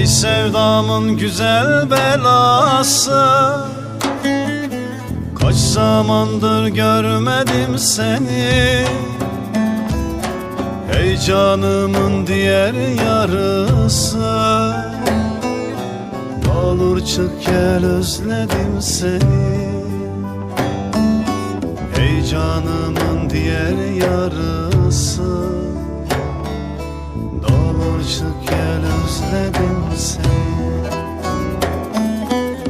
Ey sevdamın güzel belası Kaç zamandır görmedim seni. Ey canımın diğer yarısı Ne olur çık gel özledim seni. Ey canımın diğer yarısı